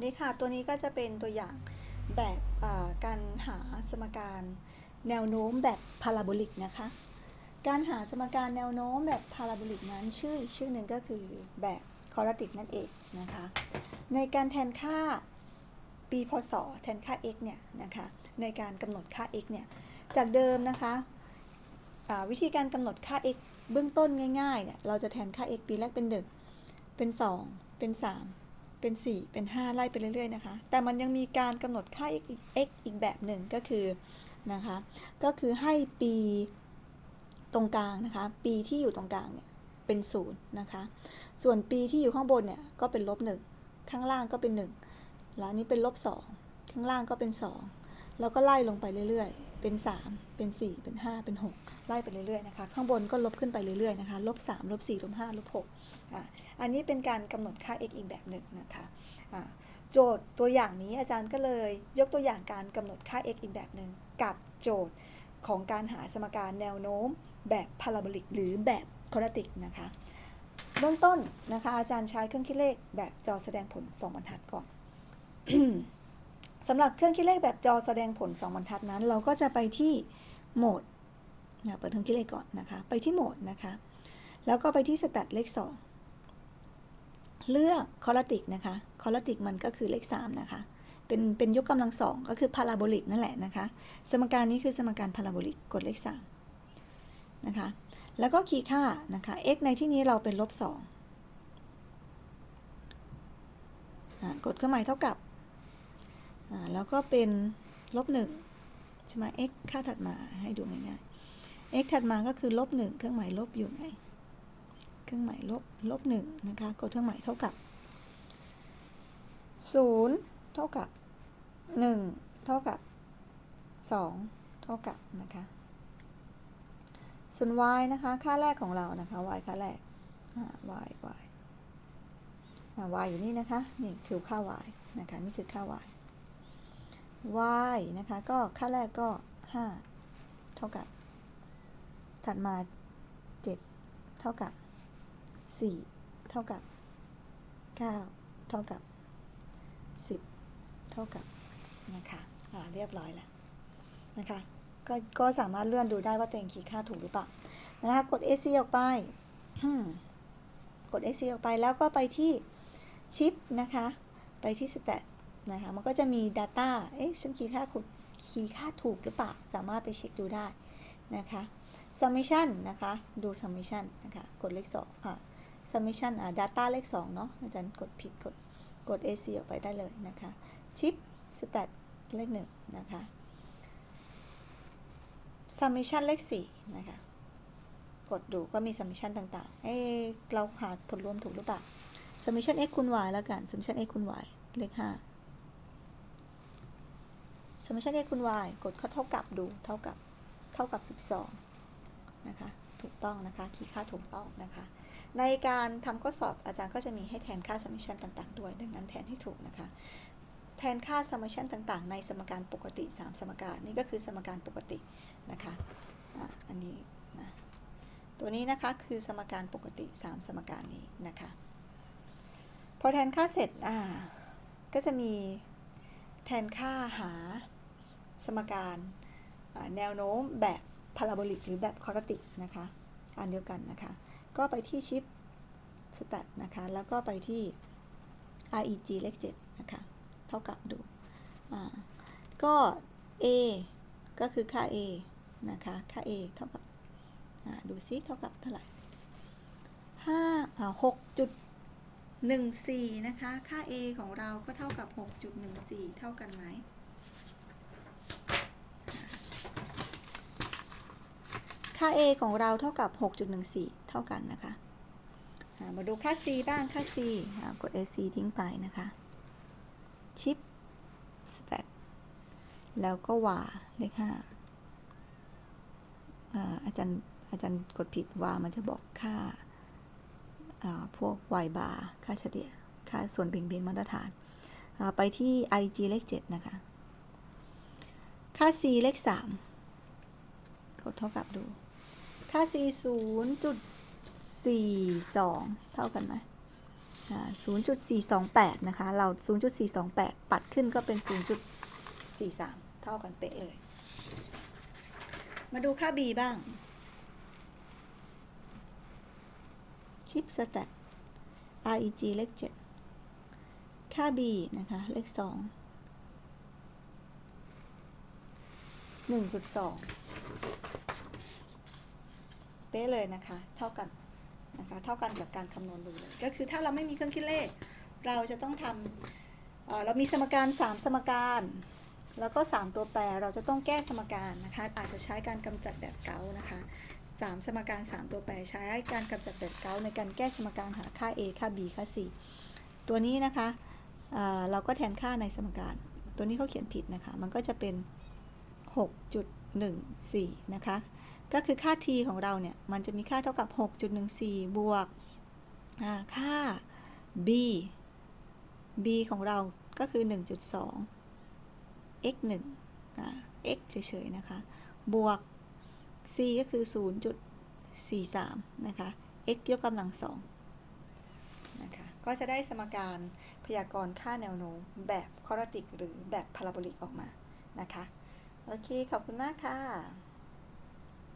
วัสดีค่ะตัวนี้ก็จะเป็นตัวอย่างแบบการหาสมการแนวโน้มแบบพาราโบลิกนะคะ การหาสมการแนวโน้มแบบพาราโบลิกนั้นชื่ออีกชื่อหนึ่งก็คือแบบคอร์ติกนั่นเองนะคะ ในการแทนค่าปีพศแทนค่า x เนี่ยนะคะในการกำหนดค่า x เนี่ยจากเดิมนะคะวิธีการกำหนดค่า x เบื้องต้นง่ายๆเนี่ยเราจะแทนค่า x ปีแรกเป็น 1 เป็น 2 เป็น 3 เป็น 4 เป็น 5 ไล่ไปเรื่อยๆนะคะ แต่มันยังมีการกำหนดค่า x อีกอีกแบบหนึ่งก็คือนะคะ ก็คือให้ปีตรงกลางนะคะ ปีที่อยู่ตรงกลางเนี่ยเป็น0นะคะ ส่วนปีที่อยู่ข้างบนเนี่ยก็เป็นลบ1ข้างล่างก็เป็น 1 แล้วนนี้เป็นลบ2ข้างล่างก็เป็น 2 แล้วก็ไล่ลงไปเรื่อยๆ เป็น 3 เป็น 4 เป็น 5 เป็น 6 ไล่ไปเรื่อยๆนะคะ ข้างบนก็ลบขึ้นไปเรื่อยๆนะคะ ลบ3ลบ4ลบ5ลบ6อะอันนี้เป็นการกำหนดค่า x อีกแบบหนึ่งนะคะอะโจทย์ตัวอย่างนี้อาจารย์ก็เลยยกตัวอย่างการกำหนดค่า x อีกแบบหนึ่งกับโจทย์ของการหาสมการแนวโน้มแบบพาราโบลิกหรือแบบคอร์ติกนะคะ เบื้องต้นนะคะอาจารย์ใช้เครื่องคิดเลขแบบจอแสดงผล 2บรรทัดก่อน สำหรับเครื่องคิดเลขแบบจอแสดงผล 2 บรรทัดนั้น เราก็จะไปที่โหมดเปิดเครื่องคิดเลขก่อนนะคะ ไปที่โหมดนะคะ แล้วก็ไปที่สแตทเลข 2 เลือกคอร์ติกนะคะคอร์ติกมันก็คือเลข 3 นะคะ เป็นเป็นยกกำลังสองก็คือพาราโบลิกนั่นแหละนะคะ สมการนี้คือสมการพาราโบลิกกดเลข 3 นะคะ แล้วก็คีย์ค่านะคะ x ในที่นี้เราเป็นลบ2อ่ากดเครื่องหมายเท่ากับ แล้วก็เป็นลบ1ใช่ไหม x ค่าถัดมาให้ดูง่ายๆ x ถัดมาก็คือลบ1เครื่องหมายลบอยู่ไหนเครื่องหมายลบลบ1นะคะ กดเครื่องหมายเท่ากับ0เท่ากับ1เท่ากับ2เท่ากับนะคะส่วน y นะคะ ค่าแรกของเรานะคะ y ค่าแรก y y y อยู่นี่นะคะ นี่คือค่า y นะคะ นี่คือค่า y y นะคะ ก็ค่าแรกก็ 5 เท่ากับ ถัดมา 7 เท่ากับ 4 เท่ากับ 9 เท่ากับ 10 เท่ากับ นะคะอ่าเรียบร้อยแล้วนะคะก็ก็สามารถเลื่อนดูได้ว่าตัวเองคีย์ค่าถูกหรือเปล่านะคะกด AC ออกไปกด AC ออกไปแล้วก็ไปที่ชิปนะคะ ไปที่ stat นะคะมันก็จะมี data เอ๊ะฉันคีย์ค่าถูกคีย์ค่าถูกหรือเปล่า สามารถไปเช็คดูได้นะคะ summation นะคะ ดู summation นะคะ กดเลข2อ่า summation อ่า data เลข2เนาะอาจารย์กดผิดกดกด AC ออกไปได้เลยนะคะชิป stat เลข1นะคะ summation เลข4นะคะกดดูก็มี summation ต่างๆ เอ๊เราหาผลรวมถูกหรือเปล่า summation x คูณ y แล้วกัน summation x คูณ y เลข5 summation x คูณ y กดเข้าเท่ากับดูเท่ากับเท่ากับ 12 นะคะ ถูกต้องนะคะ คีย์ค่าถูกต้องนะคะ ในการทำข้อสอบอาจารย์ก็จะมีให้แทนค่า summation ต่างๆ ด้วย ดังนั้นแทนให้ถูกนะคะ แทนค่า summation ต่างๆ ในสมการปกติ 3 สมการนี่ก็คือสมการปกตินะคะออันนี้นะตัวนี้นะคะคือสมการปกติ 3 สมการนี้นะคะ พอแทนค่าเสร็จอ่าก็จะมี แทนค่าหาสมการแนวโน้มแบบพาราโบลิกหรือแบบคอร์ติกนะคะอันเดียวกันนะคะ ก็ไปที่ชิปสแตทนะคะ แล้วก็ไปที่ reg เลข7นะคะ เท่ากับดูก็ a ก็คือค่า a นะคะ ค่า a เท่ากับดูซิเท่ากับเท่าไหร่ห้าอ่าหกจุด หนึ่งสี่นะคะ ค่า a ของเราก็เท่ากับหกจุดหนึ่งสี่เท่ากันไหม ค่า a ของเราเท่ากับหกจุดหนึ่งสี่เท่ากันนะคะ มาดูค่า c บ้าง ค่า c กด ac ทิ้งไปนะคะ ชิปสแตทแล้วก็วาเลขห้าอ่าอาจารย์อาจารย์กดผิดว่ามันจะบอกค่า พวก y bar ค่าเฉลี่ยค่าส่วนเบี่ยงเบนมาตรฐาน ไปที่ ig เลข 7 นะคะ ค่า c เลข 3 กดเท่ากับดู ค่า c 0.42 เท่ากันไหมอ่า0.428 นะคะ เรา 0.428 ปัดขึ้นก็เป็น 0.43 เท่ากันเป๊ะเลย มาดูค่า b บ้าง ชิปสแตท reg เลข 7 ค่า b นะคะ เลข 2 1.2 เป๊ะเลยนะคะ เท่ากันนะคะ เท่ากันกับการคำนวณดูเลย ก็คือถ้าเราไม่มีเครื่องคิดเลข เราจะต้องทำเเรามีสมการ 3 สมการ แล้วก็ 3 ตัวแปร เราจะต้องแก้สมการนะคะ อาจจะใช้การกำจัดแบบเกานะคะ 3 สมการ 3 ตัวแปรใช้การกำจัดแบบเก้าในการแก้สมการหาค่า a ค่า b ค่า c ตัวนี้นะคะเเราก็แทนค่าในสมการ ตัวนี้เขาเขียนผิดนะคะ มันก็จะเป็น 6.14 นะคะ ก็คือค่า t ของเราเนี่ย มันจะมีค่าเท่ากับ 6.14 บวกอ่าค่า b b ของเราก็คือ 1.2 x 1อ่า x เฉยๆนะคะ บวก c ก็คือ 0.43 นะคะ x ยกกำลัง2นะคะ ก็จะได้สมการพยากรณ์ค่าแนวโน้มแบบคอร์ติกหรือแบบพาราโบลิกออกมานะคะ โอเค ขอบคุณมากค่ะ